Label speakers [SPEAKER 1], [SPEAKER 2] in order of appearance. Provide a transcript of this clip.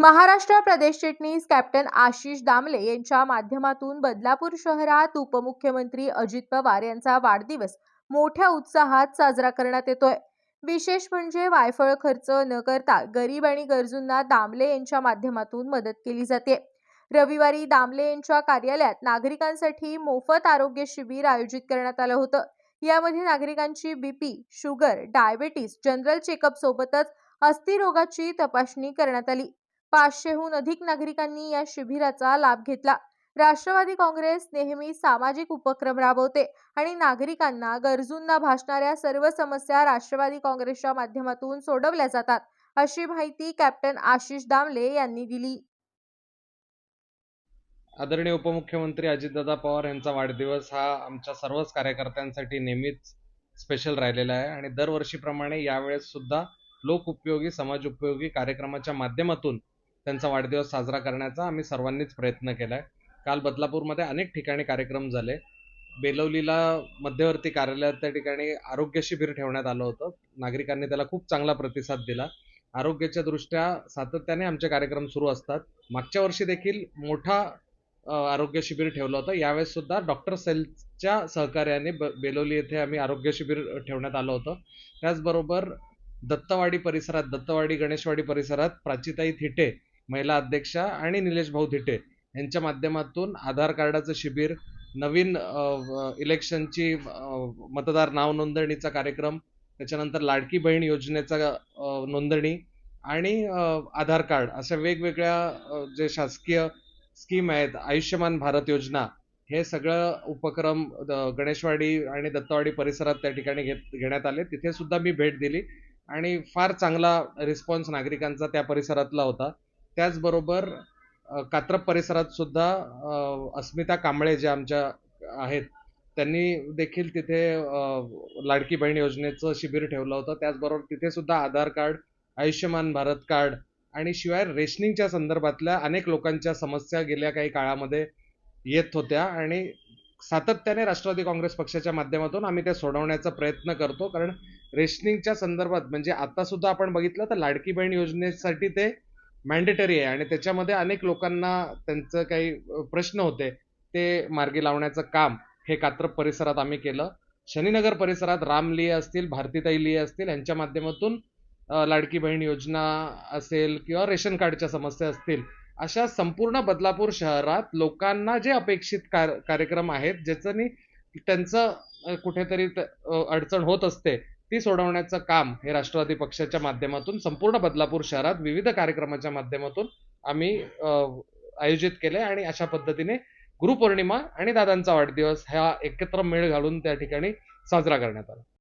[SPEAKER 1] महाराष्ट्र प्रदेश चिटणीस कॅप्टन आशिष दामले यांच्या माध्यमातून बदलापूर शहरात उपमुख्यमंत्री अजित पवार यांचा वाढदिवस मोठ्या उत्साहात साजरा करण्यात येतोय. विशेष म्हणजे वायफळ खर्च न करता गरीब आणि गरजूंना दामले यांच्या माध्यमातून मदत केली जाते. रविवारी दामले यांच्या कार्यालयात नागरिकांसाठी मोफत आरोग्य शिबिर आयोजित करण्यात आलं होतं. यामध्ये नागरिकांची BP sugar diabetes general checkup सोबतच अस्थिरोगाची तपासणी करण्यात आली. पाचशेहून अधिक नागरिकांनी या शिबिराचा लाभ घेतला. राष्ट्रवादी काँग्रेस नेहमी सामाजिक उपक्रम राबवते आणि नागरिकांना गरजूंना भासणाऱ्या सर्व समस्या राष्ट्रवादी काँग्रेसच्या माध्यमातून सोडवल्या जातात अशी माहिती कॅप्टन आशिष दामले यांनी दिली.
[SPEAKER 2] आदरणीय उपमुख्यमंत्री अजितदादा पवार यांचा वाढदिवस हा आमच्या सर्वच कार्यकर्त्यांसाठी नेहमीच स्पेशल राहिलेला आहे आणि दरवर्षीप्रमाणे यावेळेस सुद्धा लोक उपयोगी समाज उपयोगी कार्यक्रमाच्या माध्यमातून त्यांचा वाढदिवस साजरा करण्याचा आम्ही सर्वांनीच प्रयत्न केला आहे काल बदलापूरमध्ये अनेक ठिकाणी कार्यक्रम झाले. बेलवलीला मध्यवर्ती कार्यालयात त्या ठिकाणी आरोग्य शिबिर ठेवण्यात आलं होतं. नागरिकांनी त्याला खूप चांगला प्रतिसाद दिला. आरोग्याच्या दृष्ट्या सातत्याने आमचे कार्यक्रम सुरू असतात. मागच्या वर्षी देखील मोठा आरोग्य शिबिर ठेवलं होतं. यावेळेस सुद्धा डॉक्टर सेलच्या सहकार्याने ब बेलोली येथे आम्ही आरोग्य शिबिर ठेवण्यात आलं होतं. त्याचबरोबर दत्तवाडी परिसरात दत्तवाडी गणेशवाडी परिसरात प्राचीताई थिटे महिला अध्यक्षा आणि निलेश भाऊ थिटे यांच्या माध्यमातून आधार कार्डाचं शिबिर नवीन इलेक्शनची मतदार नाव नोंदणीचा कार्यक्रम त्याच्यानंतर लाडकी बहीण योजनेचा नोंदणी आणि आधार कार्ड अशा वेगवेगळ्या जे शासकीय स्कीम आहेत आयुष्यमान भारत योजना हे सगळं उपक्रम द- गणेशवाडी आणि दत्तवाडी परिसरात त्या ठिकाणी घेत घेण्यात आले. तिथे सुद्धा मी भेट दिली आणि फार चांगला रिस्पॉन्स नागरिकांचा त्या परिसरातला होता. त्याचबरोबर कात्रप परिसरात सुद्धा अस्मिता कांबळे ज्या आमच्या आहेत त्यांनी देखील तिथे लाडकी बहीण योजनेचं शिबिर ठेवलं होतं. त्याचबरोबर तिथे सुद्धा आधार कार्ड आयुष्यमान भारत कार्ड आणि शिवाय रेशनिंगच्या संदर्भातल्या अनेक लोकांच्या समस्या गेल्या काही काळामध्ये येत होत्या आणि सातत्याने राष्ट्रवादी काँग्रेस पक्षाच्या माध्यमातून आम्ही त्या सोडवण्याचा प्रयत्न करतो. कारण रेशनिंगच्या संदर्भात म्हणजे आता सुद्धा आपण बघितलं तर लाडकी बहीण योजनेसाठी ते मॅन्डेटरी आहे. आणि त्याच्यामध्ये अनेक लोकांना त्यांचं काही प्रश्न होते. ते मार्गी लावण्याचं काम हे कात्रप परिसरात आम्ही केलं. शनीनगर परिसरात रामलिये असतील भारतीताई लिये असतील यांच्या माध्यमातून लाडकी बहीण योजना असेल किंवा रेशन कार्डच्या समस्या असतील अशा संपूर्ण बदलापूर शहरात लोकांना जे अपेक्षित कार कार्यक्रम आहेत ज्याच्यानी त्यांचं कुठेतरी अडचण होत असते ती सोडवण्याचं काम हे राष्ट्रवादी पक्षाच्या माध्यमातून संपूर्ण बदलापूर शहरात विविध कार्यक्रमाच्या माध्यमातून आम्ही आयोजित केले आणि अशा पद्धतीने गुरुपौर्णिमा आणि दादांचा वाढदिवस ह्या एकत्र मेळ घालून त्या ठिकाणी साजरा करण्यात आला.